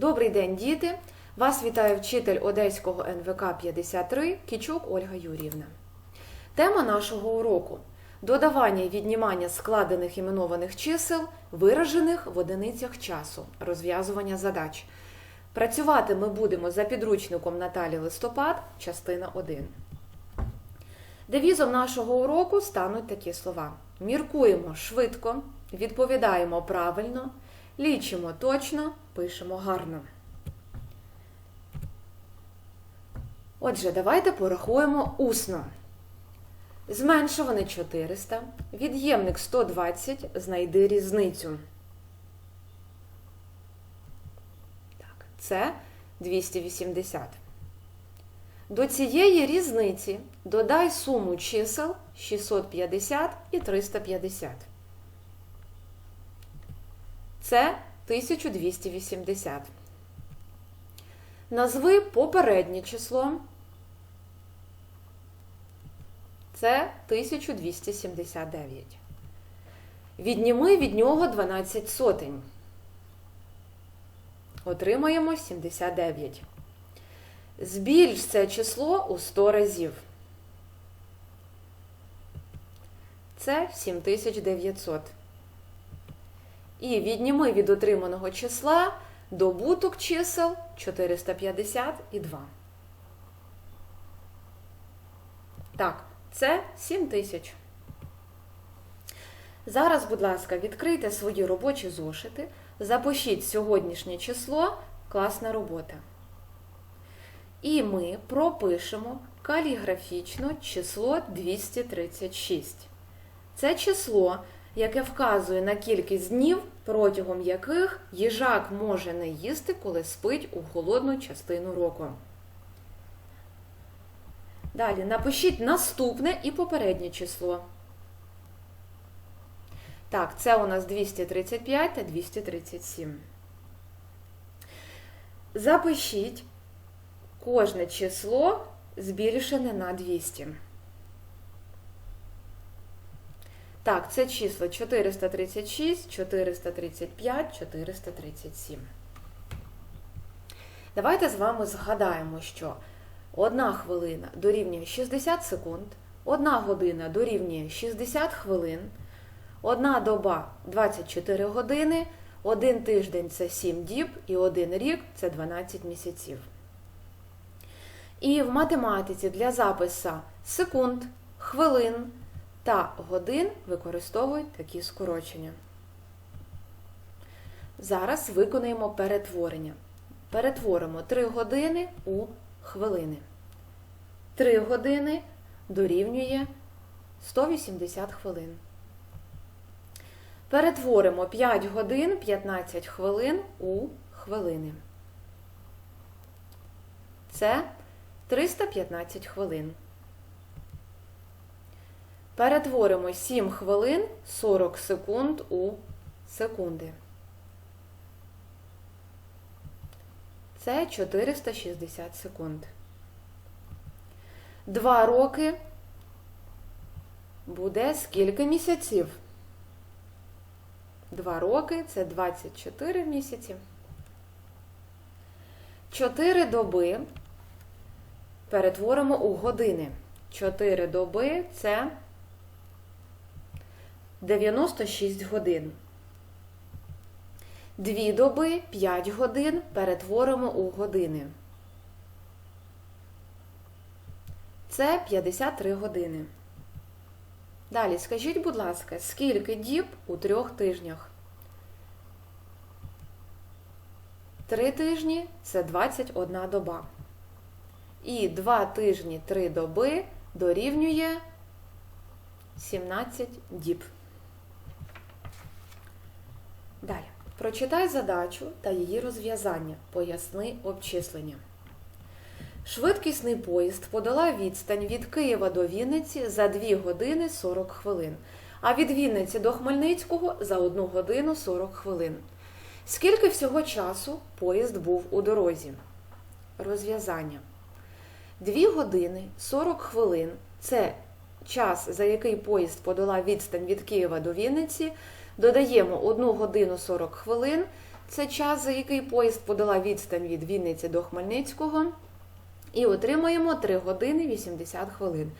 Добрий день, діти! Вас вітає вчитель Одеського НВК 53 Кічук Ольга Юрівна. Тема нашого уроку додавання і віднімання складених іменованих чисел, виражених в одиницях часу, розв'язування задач. Працювати ми будемо за підручником Наталі Листопад, частина 1. Девізом нашого уроку стануть такі слова: міркуємо швидко, відповідаємо правильно, лічимо точно, пишемо гарно. Отже, давайте порахуємо усно. Зменшуваний 400, від'ємник 120, знайди різницю. Так, це 280. До цієї різниці додай суму чисел 650 і 350. Це 1280. Назви попереднє число. Це 1279. Відніми від нього 12 сотень. Отримаємо 79. Збільш це число у 100 разів. Це 7900. І відніми від отриманого числа добуток чисел 450 і 2. Так, це 7000. Зараз, будь ласка, відкрийте свої робочі зошити, запишіть сьогоднішнє число, класна робота. І ми пропишемо каліграфічно число 236. Це число, яке вказує на кількість днів, протягом яких їжак може не їсти, коли спить у холодну частину року. Далі напишіть наступне і попереднє число. Так, це у нас 235 та 237. Запишіть кожне число збільшене на 200. Так, це числа 436, 435, 437. Давайте з вами згадаємо, що 1 хвилина дорівнює 60 секунд, 1 година дорівнює 60 хвилин, 1 доба 24 години, 1 тиждень це 7 діб і 1 рік це 12 місяців. І в математиці для запису секунд, хвилин та годин використовують такі скорочення. Зараз виконаємо перетворення. Перетворимо 3 години у хвилини. 3 години дорівнює 180 хвилин. Перетворимо 5 годин 15 хвилин у хвилини. Це 315 хвилин. Перетворимо 7 хвилин 40 секунд у секунди. Це 460 секунд. Два роки буде скільки місяців? Два роки це 24 місяці. Чотири доби перетворимо у години. Чотири доби це 96 годин. Дві доби 5 годин перетворимо у години. Це 53 години. Далі скажіть, будь ласка, скільки діб у трьох тижнях? Три тижні це 21 доба. І два тижні 3 доби дорівнює 17 діб. Далі. Прочитай задачу та її розв'язання. Поясни обчислення. Швидкісний поїзд подолав відстань від Києва до Вінниці за 2 години 40 хвилин, а від Вінниці до Хмельницького за 1 годину 40 хвилин. Скільки всього часу поїзд був у дорозі? Розв'язання. 2 години 40 хвилин це час, за який поїзд подолав відстань від Києва до Вінниці, додаємо 1 годину 40 хвилин, це час, за який поїзд подала відстань від Вінниці до Хмельницького. І отримаємо 3 години 80 хвилин.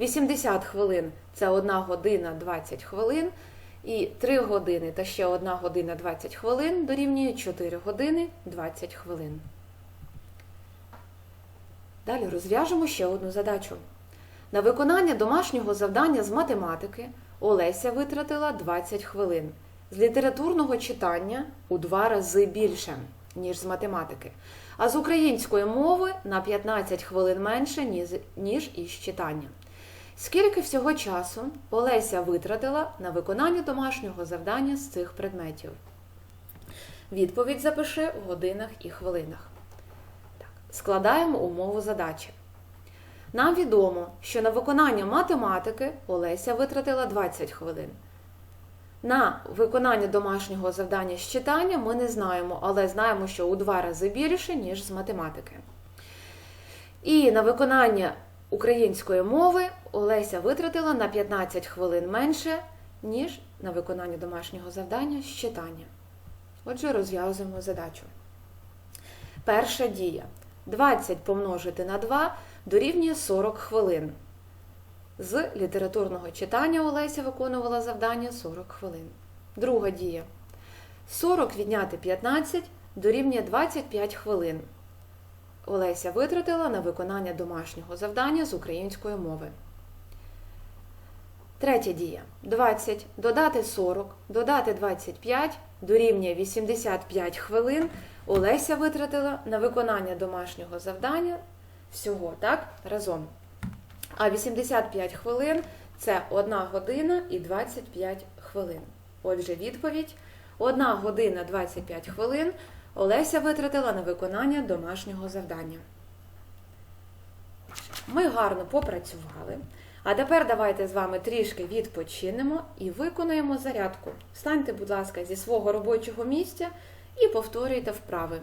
80 хвилин це 1 година 20 хвилин. І 3 години та ще 1 година 20 хвилин дорівнює 4 години 20 хвилин. Далі розв'яжемо ще одну задачу. На виконання домашнього завдання з математики Олеся витратила 20 хвилин. З літературного читання у два рази більше, ніж з математики. А з української мови на 15 хвилин менше, ніж, із читання. Скільки всього часу Олеся витратила на виконання домашнього завдання з цих предметів? Відповідь запиши в годинах і хвилинах. Так. Складаємо умову задачі. Нам відомо, що на виконання математики Олеся витратила 20 хвилин. На виконання домашнього завдання з читання ми не знаємо, але знаємо, що у два рази більше, ніж з математики. І на виконання української мови Олеся витратила на 15 хвилин менше, ніж на виконання домашнього завдання з читання. Отже, розв'язуємо задачу. Перша дія. 20 помножити на 2 дорівнює 40 хвилин. З літературного читання Олеся виконувала завдання 40 хвилин. Друга дія. 40 відняти 15 дорівнює 25 хвилин. Олеся витратила на виконання домашнього завдання з української мови. Третя дія. 20 додати 40, додати 25 дорівнює 85 хвилин. Олеся витратила на виконання домашнього завдання всього, так, разом. А 85 хвилин це 1 година і 25 хвилин. Отже, відповідь: 1 година 25 хвилин Олеся витратила на виконання домашнього завдання. Ми гарно попрацювали. А тепер давайте з вами трішки відпочинемо і виконаємо зарядку. Встаньте, будь ласка, зі свого робочого місця і повторюйте вправи.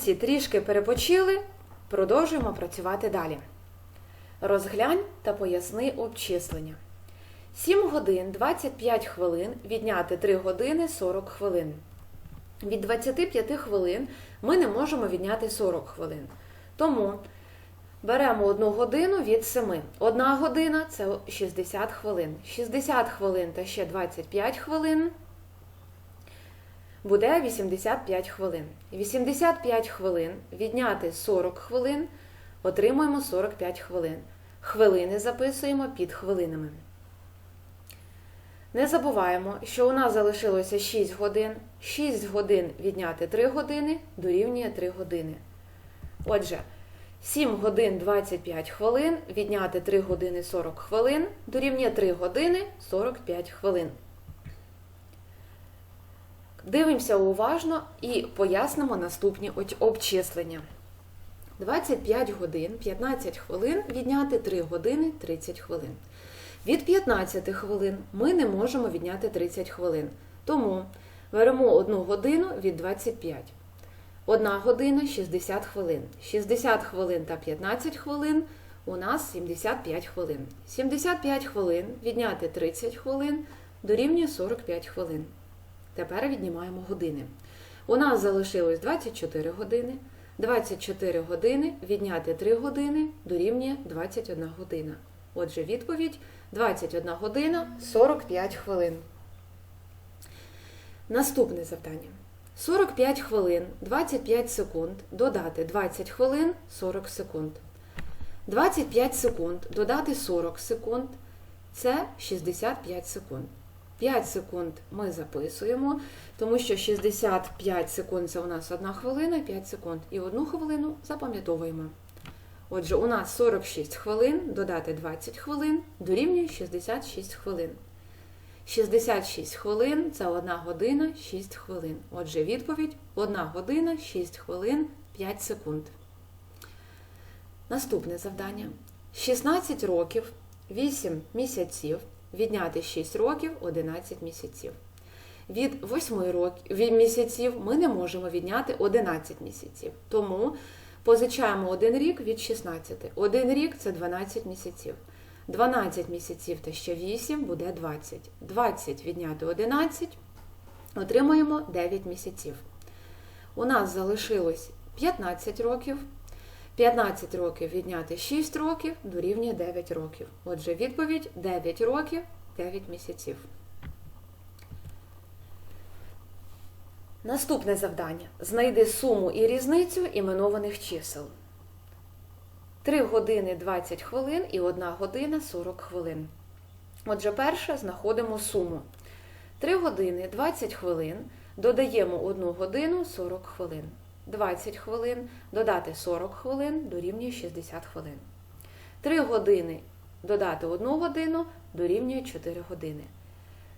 Молодці, трішки перепочили, продовжуємо працювати далі. Розглянь та поясни обчислення. 7 годин 25 хвилин відняти 3 години 40 хвилин. Від 25 хвилин ми не можемо відняти 40 хвилин. Тому беремо 1 годину від 7. 1 година це 60 хвилин. 60 хвилин та ще 25 хвилин буде 85 хвилин. 85 хвилин відняти 40 хвилин, отримуємо 45 хвилин. Хвилини записуємо під хвилинами. Не забуваємо, що у нас залишилося 6 годин. 6 годин відняти 3 години дорівнює 3 години. Отже, 7 годин 25 хвилин відняти 3 години 40 хвилин дорівнює 3 години 45 хвилин. Дивимося уважно і пояснимо наступні обчислення. 25 годин 15 хвилин відняти 3 години 30 хвилин. Від 15 хвилин ми не можемо відняти 30 хвилин. Тому беремо 1 годину від 25. 1 година 60 хвилин. 60 хвилин та 15 хвилин у нас 75 хвилин. 75 хвилин відняти 30 хвилин дорівнює 45 хвилин. Тепер віднімаємо години. У нас залишилось 24 години. 24 години відняти 3 години дорівнює 21 година. Отже, відповідь 21 година 45 хвилин. Наступне завдання. 45 хвилин 25 секунд додати 20 хвилин 40 секунд. 25 секунд додати 40 секунд це 65 секунд. 5 секунд ми записуємо, тому що 65 секунд це у нас 1 хвилина, 5 секунд. І 1 хвилину запам'ятовуємо. Отже, у нас 46 хвилин, додати 20 хвилин, дорівнює 66 хвилин. 66 хвилин це 1 година 6 хвилин. Отже, відповідь 1 година 6 хвилин 5 секунд. Наступне завдання. 16 років 8 місяців відняти 6 років 11 місяців. Від 8 років місяців ми не можемо відняти 11 місяців. Тому позичаємо один рік від 16. Один рік це 12 місяців. 12 місяців та ще 8 буде 20. 20 відняти 11, отримаємо 9 місяців. У нас залишилось 15 років. 15 років відняти 6 років дорівнює 9 років. Отже, відповідь 9 років 9 місяців. Наступне завдання. Знайди суму і різницю іменованих чисел. 3 години 20 хвилин і 1 година 40 хвилин. Отже, перше знаходимо суму. 3 години 20 хвилин додаємо 1 годину 40 хвилин. 20 хвилин додати 40 хвилин дорівнює 60 хвилин. 3 години додати 1 годину дорівнює 4 години.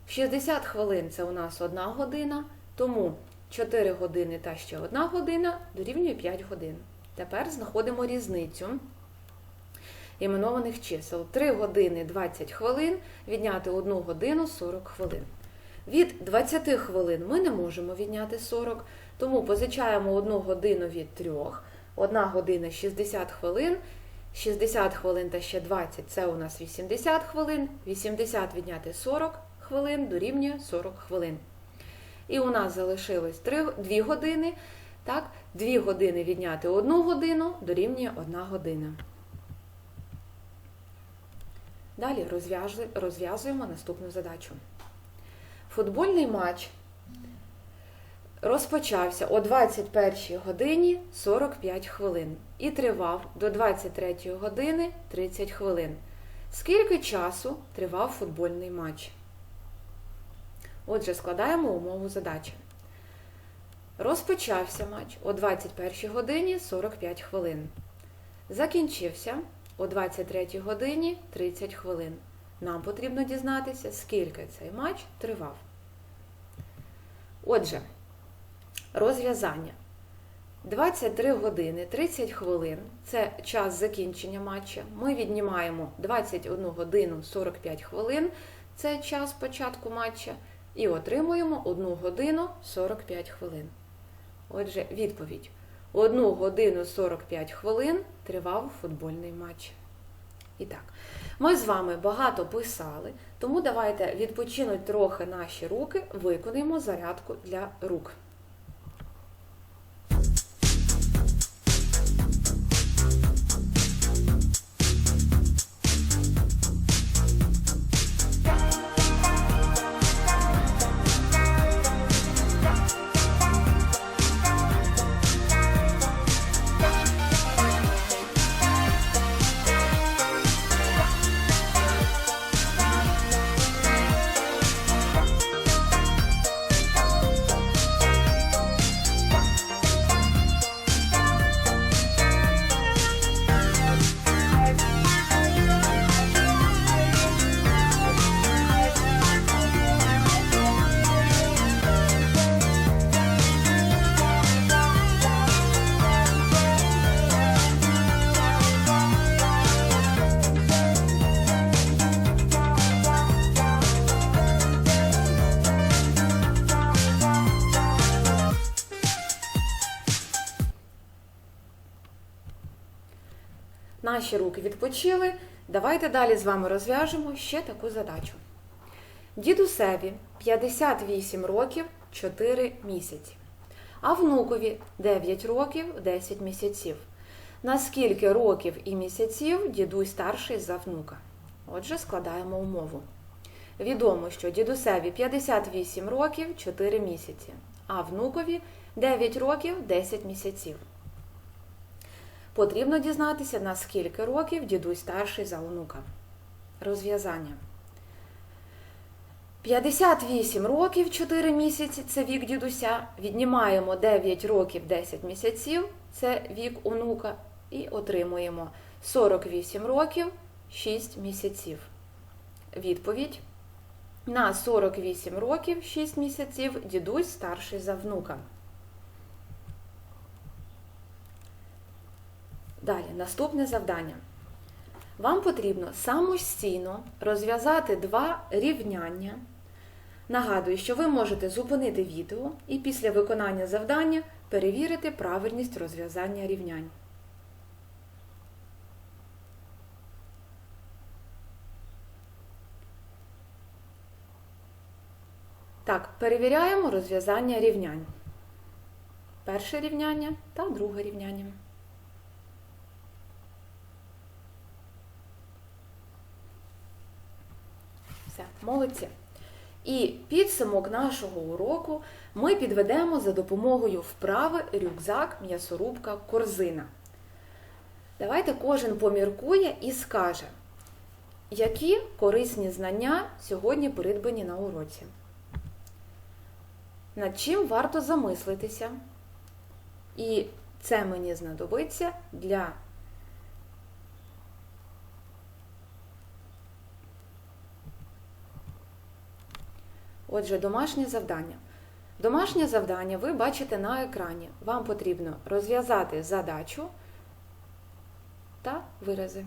60 хвилин це у нас 1 година, тому 4 години та ще 1 година дорівнює 5 годин. Тепер знаходимо різницю іменованих чисел. 3 години 20 хвилин відняти 1 годину 40 хвилин. Від 20 хвилин ми не можемо відняти 40, тому позичаємо 1 годину від 3. 1 година 60 хвилин. 60 хвилин та ще 20 це у нас 80 хвилин. 80 відняти 40 хвилин дорівнює 40 хвилин. І у нас залишилось 3, 2 години. Так, 2 години відняти 1 годину дорівнює 1 година. Далі розв'язуємо наступну задачу. Футбольний матч розпочався о 21 годині 45 хвилин і тривав до 23 години 30 хвилин. Скільки часу тривав футбольний матч? Отже, складаємо умову задачі. Розпочався матч о 21 годині 45 хвилин. Закінчився о 23 годині 30 хвилин. Нам потрібно дізнатися, скільки цей матч тривав. Отже, розв'язання. 23 години 30 хвилин це час закінчення матча. Ми віднімаємо 21 годину 45 хвилин, це час початку матча, і отримуємо 1 годину 45 хвилин. Отже, відповідь. 1 годину 45 хвилин тривав футбольний матч. І так, ми з вами багато писали, тому давайте відпочинуть трохи наші руки, виконаємо зарядку для рук. Наші руки відпочили. Давайте далі з вами розв'яжемо ще таку задачу. Дідусеві 58 років 4 місяці. а внукові 9 років 10 місяців. На скільки років і місяців дідусь старший за внука? Отже, складаємо умову. Відомо, що дідусеві 58 років 4 місяці, а внукові 9 років 10 місяців. Потрібно дізнатися, на скільки років дідусь старший за онука. Розв'язання. 58 років 4 місяці це вік дідуся. Віднімаємо 9 років 10 місяців це вік онука. І отримуємо 48 років 6 місяців. Відповідь. На 48 років 6 місяців дідусь старший за внука. Далі, наступне завдання. Вам потрібно самостійно розв'язати два рівняння. Нагадую, що ви можете зупинити відео і після виконання завдання перевірити правильність розв'язання рівнянь. Так, перевіряємо розв'язання рівнянь. Перше рівняння та друге рівняння. Молодці. І підсумок нашого уроку ми підведемо за допомогою вправи рюкзак, м'ясорубка, корзина. Давайте кожен поміркує і скаже, які корисні знання сьогодні придбані на уроці. Над чим варто замислитися? І це мені знадобиться для Отже, домашнє завдання. Домашнє завдання ви бачите на екрані. Вам потрібно розв'язати задачу та вирази.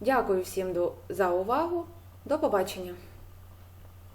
Дякую всім за увагу. До побачення!